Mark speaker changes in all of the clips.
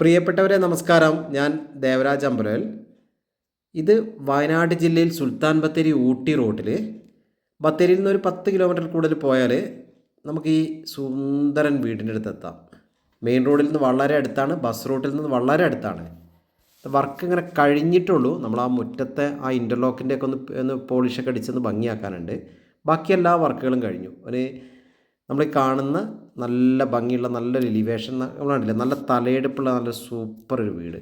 Speaker 1: പ്രിയപ്പെട്ടവരെ നമസ്കാരം. ഞാൻ ദേവരാജ് അമ്പുരൽ ഇത് വയനാട് ജില്ലയിൽ സുൽത്താൻ ബത്തേരി ഊട്ടി റോഡിൽ ബത്തേരിയിൽ നിന്ന് ഒരു പത്ത് കിലോമീറ്റർ കൂടുതൽ പോയാൽ നമുക്ക് ഈ സുന്ദരൻ വീടിന്റെ അടുത്ത് എത്താം. മെയിൻ റോഡിൽ നിന്ന് വളരെ അടുത്താണ് ബസ് റൂട്ടിൽ നിന്ന് വളരെ അടുത്താണ്. വർക്ക് ഇങ്ങനെ കഴിഞ്ഞിട്ടുള്ളൂ. നമ്മൾ ആ മുറ്റത്തെ ആ ഇന്റർലോക്കിന്റെ ഒക്കെ ഒന്ന് ഒന്ന് പോളിഷൊക്കെ അടിച്ചൊന്ന് ഭംഗിയാക്കാനുണ്ട്. ബാക്കി എല്ലാ വർക്കുകളും കഴിഞ്ഞു. ഒരു നമ്മൾ കാണുന്ന നല്ല ഭംഗിയുള്ള നല്ലൊരു എലിവേഷൻ നമ്മൾ കണ്ടില്ലേ? നല്ല തലയെടുപ്പുള്ള നല്ല സൂപ്പർ ഒരു വീട്.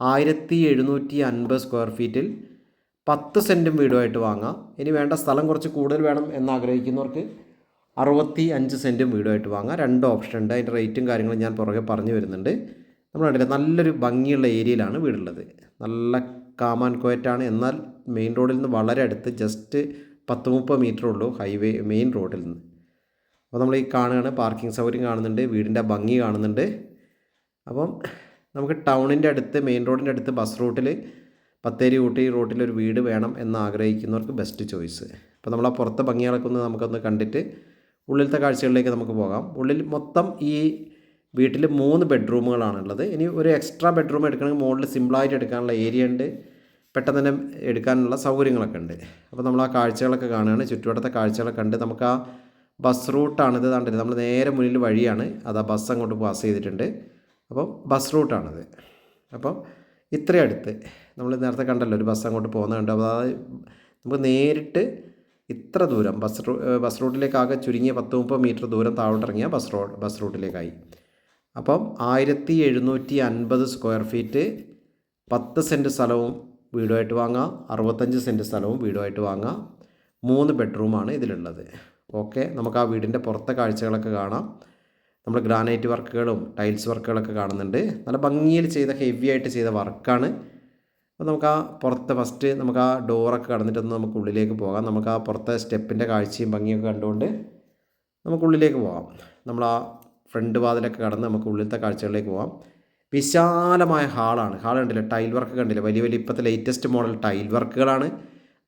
Speaker 1: ആയിരത്തി എഴുന്നൂറ്റി അൻപത് സ്ക്വയർ ഫീറ്റിൽ പത്ത് സെന്റും വീടുമായിട്ട് വാങ്ങാം. ഇനി വേണ്ട സ്ഥലം കുറച്ച് കൂടുതൽ വേണം എന്നാഗ്രഹിക്കുന്നവർക്ക് അറുപത്തി അഞ്ച് സെന്റും വീടുമായിട്ട് വാങ്ങാം. രണ്ട് ഓപ്ഷൻ ഉണ്ട്. അതിന്റെ റേറ്റും കാര്യങ്ങളും ഞാൻ പുറകെ പറഞ്ഞു വരുന്നുണ്ട്. നമ്മൾ കണ്ടില്ലേ? നല്ലൊരു ഭംഗിയുള്ള ഏരിയയിലാണ് വീടുള്ളത്. നല്ല കാമാൻ കോയറ്റാണ് എന്നാൽ മെയിൻ റോഡിൽ നിന്ന് വളരെ അടുത്ത് ജസ്റ്റ് പത്ത് മുപ്പത് മീറ്റർ ഉള്ളൂ ഹൈവേ മെയിൻ റോഡിൽ നിന്ന്. അപ്പോൾ നമ്മൾ ഈ കാണുകയാണ് പാർക്കിംഗ് സൗകര്യം കാണുന്നുണ്ട് വീടിന്റെ ഭംഗി കാണുന്നുണ്ട്. അപ്പം നമുക്ക് ടൗണിന്റെ അടുത്ത് മെയിൻ റോഡിന്റെ അടുത്ത് ബസ് റൂട്ടിൽ ബത്തേരി ഊട്ടി റൂട്ടിൽ ഒരു വീട് വേണം എന്ന് ആഗ്രഹിക്കുന്നവർക്ക് ബെസ്റ്റ് ചോയ്സ് അപ്പോൾ നമ്മൾ ആ പുറത്തെ ഭംഗി ഒന്ന് നമുക്കൊന്ന് കണ്ടിട്ട് ഉള്ളിലത്തെ കാഴ്ചകളിലേക്ക് നമുക്ക് പോകാം. ഉള്ളിൽ മൊത്തം ഈ വീട്ടിൽ മൂന്ന് ബെഡ്റൂമുകളാണുള്ളത് ഇനി ഒരു എക്സ്ട്രാ ബെഡ്റൂം എടുക്കണമെങ്കിൽ മുകളിൽ സിമ്പിളായിട്ട് എടുക്കാനുള്ള ഏരിയ ഉണ്ട്. പെട്ടെന്ന് തന്നെ എടുക്കാനുള്ള സൗകര്യങ്ങളൊക്കെ ഉണ്ട്. അപ്പോൾ നമ്മൾ ആ കാഴ്ചകളൊക്കെ കാണുകയാണ്. ചുറ്റുവട്ടത്തെ കാഴ്ചകളൊക്കെ കണ്ട് നമുക്ക് ആ ബസ് റൂട്ടാണിത് കണ്ടില്ല? നമ്മൾ നേരെ മുന്നിൽ വഴിയാണ്. അത് ആ ബസ് അങ്ങോട്ട് പാസ് ചെയ്തിട്ടുണ്ട്. അപ്പം ബസ് റൂട്ടാണിത്. അപ്പം ഇത്രയും അടുത്ത് നമ്മൾ നേരത്തെ കണ്ടല്ലോ ഒരു ബസ് അങ്ങോട്ട് പോകുന്നുണ്ട് അപ്പോൾ അത് നമുക്ക് നേരിട്ട് ഇത്ര ദൂരം ബസ് റൂ ബസ് റൂട്ടിലേക്കാകെ ചുരുങ്ങിയ പത്ത് മുപ്പത് മീറ്റർ ദൂരം താഴോട്ടിറങ്ങിയ ബസ് റോഡ് ബസ് റൂട്ടിലേക്കായി. അപ്പം ആയിരത്തി എഴുന്നൂറ്റി അൻപത് സ്ക്വയർ ഫീറ്റ് പത്ത് സെന്റ് സ്ഥലവും വീടുമായിട്ട് വാങ്ങാം. അറുപത്തഞ്ച് സെന്റ് സ്ഥലവും വീടുമായിട്ട് വാങ്ങാം. മൂന്ന് ബെഡ്റൂമാണ് ഇതിലുള്ളത്. ഓക്കെ നമുക്ക് ആ വീടിന്റെ പുറത്തെ കാഴ്ചകളൊക്കെ കാണാം. നമ്മൾ ഗ്രാനൈറ്റ് വർക്കുകളും ടൈൽസ് വർക്കുകളൊക്കെ കാണുന്നുണ്ട്. നല്ല ഭംഗിയിൽ ചെയ്ത ഹെവി ആയിട്ട് ചെയ്ത വർക്കാണ്. അപ്പോൾ നമുക്ക് ആ പുറത്തെ ഫസ്റ്റ് നമുക്ക് ആ ഡോറൊക്കെ കടന്നിട്ടൊന്ന് നമുക്ക് ഉള്ളിലേക്ക് പോകാം. നമുക്ക് ആ പുറത്തെ സ്റ്റെപ്പിന്റെ കാഴ്ചയും ഭംഗിയൊക്കെ കണ്ടുകൊണ്ട് നമുക്ക് ഉള്ളിലേക്ക് പോകാം. നമ്മൾ ആ ഫ്രണ്ട് വാതിലൊക്കെ കടന്ന് നമുക്ക് ഉള്ളിലത്തെ കാഴ്ചകളിലേക്ക് പോകാം. വിശാലമായ ഹാളാണ് ഹാൾ കണ്ടില്ല? ടൈൽ വർക്ക് കണ്ടില്ല? വലിയ വലിയ ഇപ്പോഴത്തെ ലേറ്റസ്റ്റ് മോഡൽ ടൈൽ വർക്കുകളാണ്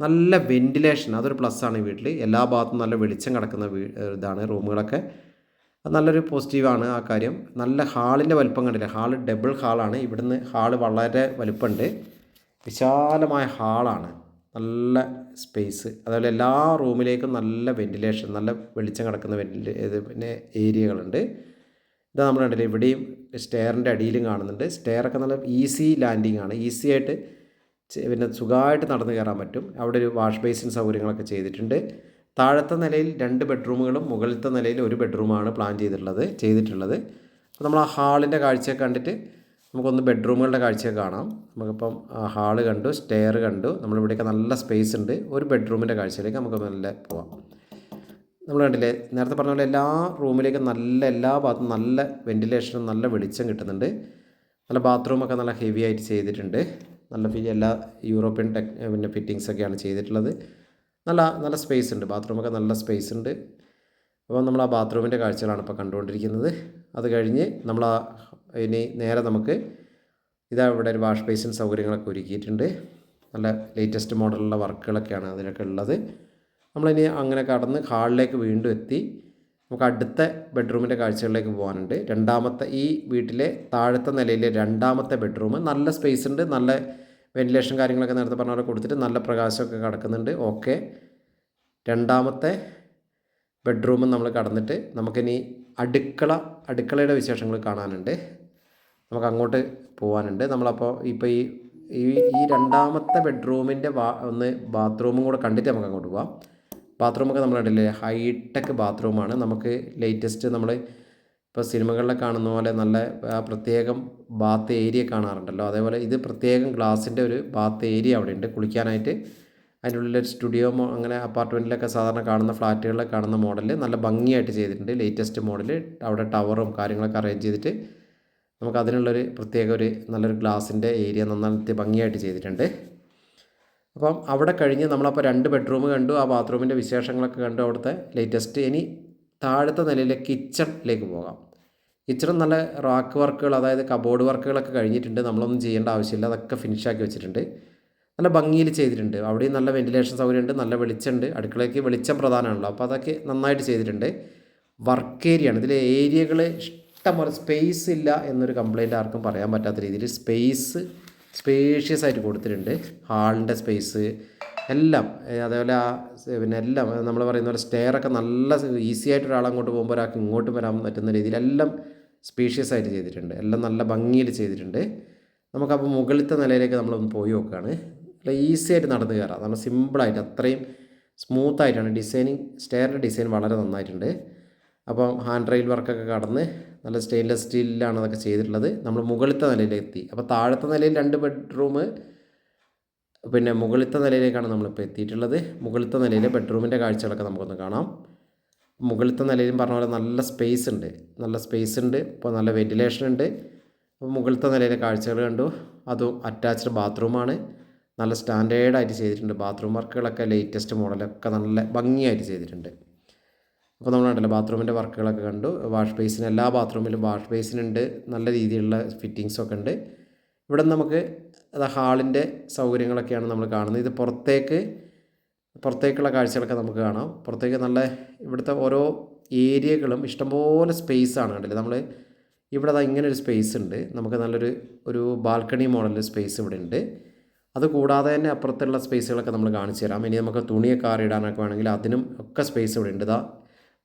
Speaker 1: നല്ല വെന്റിലേഷൻ അതൊരു പ്ലസ് ആണ് ഈ വീട്ടിൽ എല്ലാ ഭാഗത്തും നല്ല വെളിച്ചം കിടക്കുന്ന വീ ഇതാണ് റൂമുകളൊക്കെ. അത് നല്ലൊരു പോസിറ്റീവാണ് ആ കാര്യം. നല്ല ഹാളിന്റെ വലുപ്പം കണ്ടില്ല? ഹാൾ ഡബിൾ ഹാളാണ് ഇവിടുന്ന് ഹാൾ വളരെ വലുപ്പമുണ്ട്. വിശാലമായ ഹാളാണ് നല്ല സ്പേസ് അതുപോലെ എല്ലാ റൂമിലേക്കും നല്ല വെന്റിലേഷൻ നല്ല വെളിച്ചം കിടക്കുന്ന വെന്റിലേ പിന്നെ ഏരിയകളുണ്ട് ഇതാ നമ്മൾ കണ്ടില്ല? ഇവിടെയും സ്റ്റെയറിന്റെ അടിയിലും കാണുന്നുണ്ട്. സ്റ്റെയറൊക്കെ നല്ല ഈസി ലാൻഡിങ് ആണ്. ഈസി ആയിട്ട് പിന്നെ സുഖമായിട്ട് നടന്നു കയറാൻ പറ്റും. അവിടെ ഒരു വാഷ് ബേസിൻ സൗകര്യങ്ങളൊക്കെ ചെയ്തിട്ടുണ്ട്. താഴത്തെ നിലയിൽ രണ്ട് ബെഡ്റൂമുകളും മുകളിലത്തെ നിലയിൽ ഒരു ബെഡ്റൂമാണ് പ്ലാൻ ചെയ്തിട്ടുള്ളത് ചെയ്തിട്ടുള്ളത്. അപ്പോൾ നമ്മൾ ആ ഹാളിന്റെ കാഴ്ചയൊക്കെ കണ്ടിട്ട് നമുക്കൊന്ന് ബെഡ്റൂമുകളുടെ കാഴ്ചയൊക്കെ കാണാം. നമുക്കിപ്പം ഹാൾ കണ്ടു സ്റ്റെയർ കണ്ടു. നമ്മളിവിടെയൊക്കെ നല്ല സ്പേസ് ഉണ്ട്. ഒരു ബെഡ്റൂമിന്റെ കാഴ്ചയിലേക്ക് നമുക്ക് നല്ല പോവാം. നമ്മൾ കണ്ടില്ലേ നേരത്തെ പറഞ്ഞ പോലെ എല്ലാ റൂമിലേക്കും നല്ല എല്ലാ ഭാഗത്തും നല്ല വെന്റിലേഷനും നല്ല വെളിച്ചം കിട്ടുന്നുണ്ട്. നല്ല ബാത്റൂമൊക്കെ നല്ല ഹെവി ആയിട്ട് ചെയ്തിട്ടുണ്ട്. നല്ല എല്ലാ യൂറോപ്യൻ ടെക് പിന്നെ ഫിറ്റിങ്സ് ഒക്കെയാണ് ചെയ്തിട്ടുള്ളത്. നല്ല നല്ല സ്പേസ് ഉണ്ട്. ബാത്റൂമൊക്കെ നല്ല സ്പേസ് ഉണ്ട്. അപ്പോൾ നമ്മൾ ആ ബാത്റൂമിന്റെ കാഴ്ചകളാണ് ഇപ്പോൾ കണ്ടുകൊണ്ടിരിക്കുന്നത്. അത് കഴിഞ്ഞ് നമ്മൾ ആ ഇനി നേരെ നമുക്ക് ഇതാ ഇവിടെ ഒരു വാഷ് ബേസിൻ സൗകര്യങ്ങളൊക്കെ ഒരുക്കിയിട്ടുണ്ട്. നല്ല ലേറ്റസ്റ്റ് മോഡലുള്ള വർക്കുകളൊക്കെയാണ് അതിലൊക്കെ ഉള്ളത്. നമ്മളിനി അങ്ങനെ കടന്ന് ഹാളിലേക്ക് വീണ്ടും എത്തി. നമുക്ക് അടുത്ത ബെഡ്റൂമിന്റെ കാഴ്ചകളിലേക്ക് പോകാനുണ്ട്. രണ്ടാമത്തെ ഈ വീട്ടിലെ താഴത്തെ നിലയിലെ രണ്ടാമത്തെ ബെഡ്റൂം. നല്ല സ്പേസ് ഉണ്ട്. നല്ല വെന്റിലേഷൻ കാര്യങ്ങളൊക്കെ നേരത്തെ പറഞ്ഞ പോലെ കൊടുത്തിട്ട് നല്ല പ്രകാശമൊക്കെ കിടക്കുന്നുണ്ട്. ഓക്കെ രണ്ടാമത്തെ ബെഡ്റൂം നമ്മൾ കടന്നിട്ട് നമുക്കിനി അടുക്കള അടുക്കളയുടെ വിശേഷങ്ങൾ കാണാനുണ്ട്. നമുക്ക് അങ്ങോട്ട് പോകാനുണ്ട്. നമ്മളപ്പോൾ ഇപ്പോൾ ഈ ഈ രണ്ടാമത്തെ ബെഡ്റൂമിന്റെ ഒന്ന് ബാത്റൂമും കൂടെ കണ്ടിട്ട് നമുക്ക് അങ്ങോട്ട് പോവാം ബാത്റൂമൊക്കെ നമ്മൾ കണ്ടില്ലേ? ഹൈടെക് ബാത്റൂമാണ്. നമുക്ക് ലേറ്റസ്റ്റ് നമ്മൾ ഇപ്പോൾ സിനിമകളിലെ കാണുന്ന പോലെ നല്ല പ്രത്യേകം ബാത്ത് ഏരിയ കാണാറുണ്ടല്ലോ. അതേപോലെ ഇത് പ്രത്യേകം ഗ്ലാസിന്റെ ഒരു ബാത്ത് ഏരിയ അവിടെ ഉണ്ട് കുളിക്കാനായിട്ട് അതിന്റെ ഒരു സ്റ്റുഡിയോ അങ്ങനെ അപ്പാർട്ട്മെന്റിലൊക്കെ സാധാരണ കാണുന്ന ഫ്ലാറ്റുകളിലെ കാണുന്ന മോഡൽ നല്ല ഭംഗിയായിട്ട് ചെയ്തിട്ടുണ്ട്. ലേറ്റസ്റ്റ് മോഡൽ അവിടെ ടവറും കാര്യങ്ങളൊക്കെ അറേഞ്ച് ചെയ്തിട്ട് നമുക്ക് അതിനുള്ളൊരു പ്രത്യേക ഒരു നല്ലൊരു ഗ്ലാസിന്റെ ഏരിയ നന്നായിട്ട് ഭംഗിയായിട്ട് ചെയ്തിട്ടുണ്ട്. അപ്പം അവിടെ കഴിഞ്ഞ് നമ്മളപ്പോൾ രണ്ട് ബെഡ്റൂം കണ്ടു ആ ബാത്റൂമിന്റെ വിശേഷങ്ങളൊക്കെ കണ്ടു അവിടുത്തെ ലേറ്റസ്റ്റ് ഇനി താഴത്തെ നിലയിലെ കിച്ചണിലേക്ക് പോകാം. കിച്ചൺ നല്ല റാക്ക് വർക്കുകൾ അതായത് കബോർഡ് വർക്കുകളൊക്കെ കഴിഞ്ഞിട്ടുണ്ട്. നമ്മളൊന്നും ചെയ്യേണ്ട ആവശ്യമില്ല. അതൊക്കെ ഫിനിഷാക്കി വെച്ചിട്ടുണ്ട്. നല്ല ഭംഗിയിൽ ചെയ്തിട്ടുണ്ട്. അവിടെയും നല്ല വെന്റിലേഷൻ സൗകര്യമുണ്ട് നല്ല വെളിച്ചമുണ്ട്. അടുക്കളയ്ക്ക് വെളിച്ചം പ്രധാനമാണല്ലോ. അപ്പോൾ അതൊക്കെ നന്നായിട്ട് ചെയ്തിട്ടുണ്ട്. വർക്ക് ഏരിയ ആണ്. ഇതിലെ ഏരിയകൾ ഇഷ്ടംപോലെ സ്പേസ് ഇല്ല എന്നൊരു കംപ്ലയിന്റ് ആർക്കും പറയാൻ പറ്റാത്ത രീതിയിൽ സ്പേസ് സ്പേഷ്യസ് ആയിട്ട് കൊടുത്തിട്ടുണ്ട്. ഹാളിന്റെ സ്പേസ് എല്ലാം അതേപോലെ ആ പിന്നെ എല്ലാം നമ്മൾ പറയുന്ന പോലെ സ്റ്റെയറൊക്കെ നല്ല ഈസി ആയിട്ട് ഒരാൾ അങ്ങോട്ട് പോകുമ്പോൾ ഒരാൾക്ക് ഇങ്ങോട്ട് വരാൻ പറ്റുന്ന രീതിയിൽ എല്ലാം സ്പേഷ്യസ് ആയിട്ട് ചെയ്തിട്ടുണ്ട്. എല്ലാം നല്ല ഭംഗിയിൽ ചെയ്തിട്ടുണ്ട്. നമുക്കപ്പോൾ മുകളിലത്തെ നിലയിലേക്ക് നമ്മളൊന്ന് പോയി നോക്കുകയാണ് നല്ല ഈസി ആയിട്ട് നടന്ന് കയറാം നമ്മൾ സിമ്പിളായിട്ട് അത്രയും സ്മൂത്തായിട്ടാണ് ഡിസൈനിങ് സ്റ്റെയറിന്റെ ഡിസൈൻ വളരെ നന്നായിട്ടുണ്ട്. അപ്പം ഹാൻഡ് റെയിൽ വർക്കൊക്കെ കടന്ന് നല്ല സ്റ്റെയിൻലെസ് സ്റ്റീലിലാണ് അതൊക്കെ ചെയ്തിട്ടുള്ളത്. നമ്മൾ മുകളിലത്തെ നിലയിലെത്തി. അപ്പോൾ താഴത്തെ നിലയിൽ രണ്ട് ബെഡ്റൂം പിന്നെ മുകളിലത്തെ നിലയിലേക്കാണ് നമ്മളിപ്പോൾ എത്തിയിട്ടുള്ളത്. മുകളിലത്തെ നിലയിലെ ബെഡ്റൂമിന്റെ കാഴ്ചകളൊക്കെ നമുക്കൊന്ന് കാണാം. മുകളിലത്തെ നിലയിലും പറഞ്ഞ പോലെ നല്ല സ്പേസ് ഉണ്ട്. നല്ല സ്പേസ് ഉണ്ട്. ഇപ്പോൾ നല്ല വെന്റിലേഷൻ ഉണ്ട്. അപ്പോൾ മുകളിലത്തെ നിലയിലെ കാഴ്ചകൾ കണ്ടു. അതും അറ്റാച്ച്ഡ് ബാത്റൂമാണ് നല്ല സ്റ്റാൻഡേർഡായിട്ട് ചെയ്തിട്ടുണ്ട്. ബാത്റൂം വർക്കുകളൊക്കെ ലേറ്റസ്റ്റ് മോഡലൊക്കെ നല്ല ഭംഗിയായിട്ട് ചെയ്തിട്ടുണ്ട്. അപ്പോൾ നമ്മൾ കണ്ടല്ലോ ബാത്റൂമിന്റെ വർക്കുകളൊക്കെ കണ്ടു. വാഷ് ബേസിൻ എല്ലാ ബാത്റൂമിലും വാഷ് ബേസിനുണ്ട് നല്ല രീതിയിലുള്ള ഫിറ്റിങ്സൊക്കെ ഉണ്ട്. ഇവിടെ നമുക്ക് അത് ഹാളിന്റെ സൗകര്യങ്ങളൊക്കെയാണ് നമ്മൾ കാണുന്നത്. ഇത് പുറത്തേക്ക് പുറത്തേക്കുള്ള കാഴ്ചകളൊക്കെ നമുക്ക് കാണാം. പുറത്തേക്ക് നല്ല ഇവിടുത്തെ ഓരോ ഏരിയകളും ഇഷ്ടംപോലെ സ്പേസ് ആണ് കണ്ടില്ലേ? നമ്മൾ ഇവിടെ ദാ ഇങ്ങനെ ഒരു സ്പേസ് ഉണ്ട്. നമുക്ക് നല്ലൊരു ഒരു ബാൽക്കണി മോഡലിൽ സ്പേസ് ഇവിടെ ഉണ്ട്. അത് കൂടാതെ തന്നെ അപ്പുറത്തുള്ള സ്പേസുകളൊക്കെ നമ്മൾ കാണിച്ചു തരാം. ഇനി നമുക്ക് തുണിയൊക്കെ ആറിയിടാനൊക്കെ വേണമെങ്കിൽ അതിനും ഒക്കെ സ്പേസ് ഇവിടെ ഉണ്ട്. ഇതാ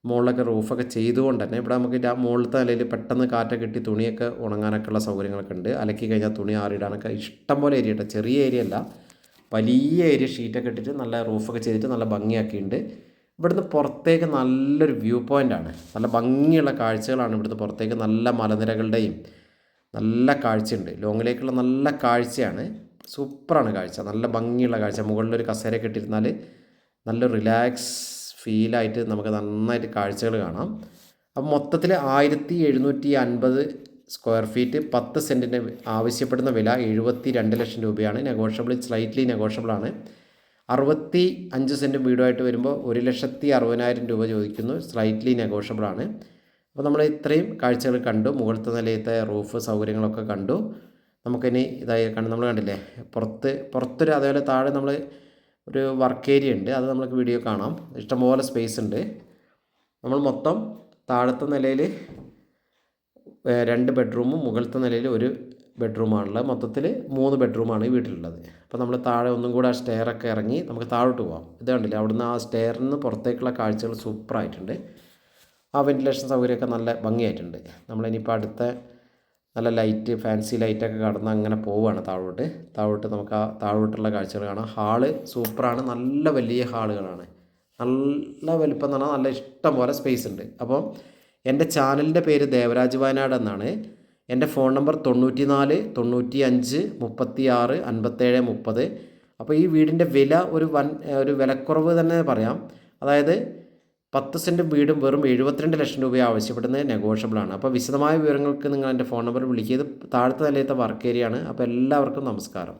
Speaker 1: മുകളിലൊക്കെ റൂഫൊക്കെ ചെയ്തുകൊണ്ട് തന്നെ ഇവിടെ നമുക്ക് ആ മുകളിലത്തെ നിലയിൽ പെട്ടെന്ന് കാറ്റൊക്കെ കിട്ടി തുണിയൊക്കെ ഉണങ്ങാനൊക്കെ ഉള്ള സൗകര്യങ്ങളൊക്കെ ഉണ്ട്. അലക്കി കഴിഞ്ഞാൽ തുണി ആറിയിടാനൊക്കെ ഇഷ്ടം പോലെ ഏരിയ കേട്ടോ ചെറിയ ഏരിയ അല്ല. വലിയ ഏരിയ ഷീറ്റൊക്കെ ഇട്ടിട്ട് നല്ല റൂഫൊക്കെ ചെയ്തിട്ട് നല്ല ഭംഗിയാക്കിയിട്ടുണ്ട്. ഇവിടുന്ന് പുറത്തേക്ക് നല്ലൊരു വ്യൂ പോയിന്റാണ് നല്ല ഭംഗിയുള്ള കാഴ്ചകളാണ് ഇവിടുന്ന് പുറത്തേക്ക് നല്ല മലനിരകളുടെയും നല്ല കാഴ്ചയുണ്ട്. ലോങ്ങിലേക്കുള്ള നല്ല കാഴ്ചയാണ്. സൂപ്പറാണ് കാഴ്ച. നല്ല ഭംഗിയുള്ള കാഴ്ച. മുകളിലൊരു കസേരയൊക്കെ ഇട്ടിരുന്നാൽ നല്ല റിലാക്സ് ഫീലായിട്ട് നമുക്ക് നന്നായിട്ട് കാഴ്ചകൾ കാണാം. അപ്പം മൊത്തത്തിൽ ആയിരത്തി എഴുന്നൂറ്റി അൻപത് സ്ക്വയർ ഫീറ്റ് പത്ത് സെന്റിന് ആവശ്യപ്പെടുന്ന വില എഴുപത്തി രണ്ട് ലക്ഷം രൂപയാണ്. നെഗോഷ്യബിൾ സ്ലൈറ്റ്ലി നെഗോഷ്യബിൾ ആണ്. അറുപത്തി അഞ്ച് സെന്റ് വീടുമായിട്ട് വരുമ്പോൾ ഒരു ലക്ഷത്തി അറുപതിനായിരം രൂപ ചോദിക്കുന്നു. സ്ലൈറ്റ്ലി നെഗോഷ്യബിൾ ആണ്. അപ്പോൾ നമ്മൾ ഇത്രയും കാഴ്ചകൾ കണ്ടു. മുകളിലത്തെ നിലയത്തെ റൂഫ് സൗകര്യങ്ങളൊക്കെ കണ്ടു. നമുക്കിനി ഇതായി കണ്ട് നമ്മൾ കണ്ടില്ലേ? പുറത്ത് പുറത്തൊരു അതേപോലെ താഴെ നമ്മൾ ഒരു വർക്ക് ഏരിയ ഉണ്ട്. അത് നമുക്ക് വീഡിയോ കാണാം. ഇഷ്ടംപോലെ സ്പേസ് ഉണ്ട്. നമ്മൾ മൊത്തം താഴത്തെ നിലയിൽ രണ്ട് ബെഡ്റൂമും മുകളിലത്തെ നിലയിൽ ഒരു ബെഡ്റൂമാണുള്ളത് മൊത്തത്തിൽ മൂന്ന് ബെഡ്റൂമാണ് ഈ വീട്ടിലുള്ളത്. അപ്പോൾ നമ്മൾ താഴെ ഒന്നും കൂടെ ആ സ്റ്റെയറൊക്കെ ഇറങ്ങി നമുക്ക് താഴോട്ട് പോകാം ഇത് കണ്ടില്ലേ? അവിടുന്ന് ആ സ്റ്റെയറിൽ നിന്ന് പുറത്തേക്കുള്ള കാഴ്ചകൾ സൂപ്പറായിട്ടുണ്ട് ആ വെന്റിലേഷൻ സൗകര്യമൊക്കെ നല്ല ഭംഗിയായിട്ടുണ്ട്. നമ്മളിനിയിപ്പോൾ അടുത്ത നല്ല ലൈറ്റ് ഫാൻസി ലൈറ്റൊക്കെ കടന്ന് അങ്ങനെ പോവുകയാണ് താഴോട്ട്. താഴോട്ട് നമുക്ക് ആ താഴോട്ടുള്ള കാഴ്ചകൾ കാണാം. ഹാൾ സൂപ്പറാണ്. നല്ല വലിയ ഹാളുകളാണ്. നല്ല വലിപ്പം എന്ന് പറഞ്ഞാൽ നല്ല ഇഷ്ടം പോലെ സ്പേസ് ഉണ്ട്. അപ്പോൾ എന്റെ ചാനലിന്റെ പേര് ദേവരാജ് വയനാട് എന്നാണ്. എന്റെ ഫോൺ നമ്പർ തൊണ്ണൂറ്റി നാല് തൊണ്ണൂറ്റി അഞ്ച് മുപ്പത്തി ആറ് അൻപത്തേഴ് മുപ്പത്. അപ്പോൾ ഈ വീടിന്റെ വില ഒരു വൻ ഒരു വിലക്കുറവ് തന്നെ പറയാം. അതായത് പത്ത് സെന്റ് വീടും വെറും എഴുപത്തിരണ്ട് ലക്ഷം രൂപ ആവശ്യപ്പെടുന്നത് നെഗോഷ്യബിൾ ആണ്. അപ്പോൾ വിശദമായ വിവരങ്ങൾക്ക് നിങ്ങൾ എന്റെ ഫോൺ നമ്പർ വിളിക്കുക ഇത് താഴത്തെ നിലയത്തെ വർക്ക് ഏരിയ ആണ്. അപ്പോൾ എല്ലാവർക്കും നമസ്കാരം.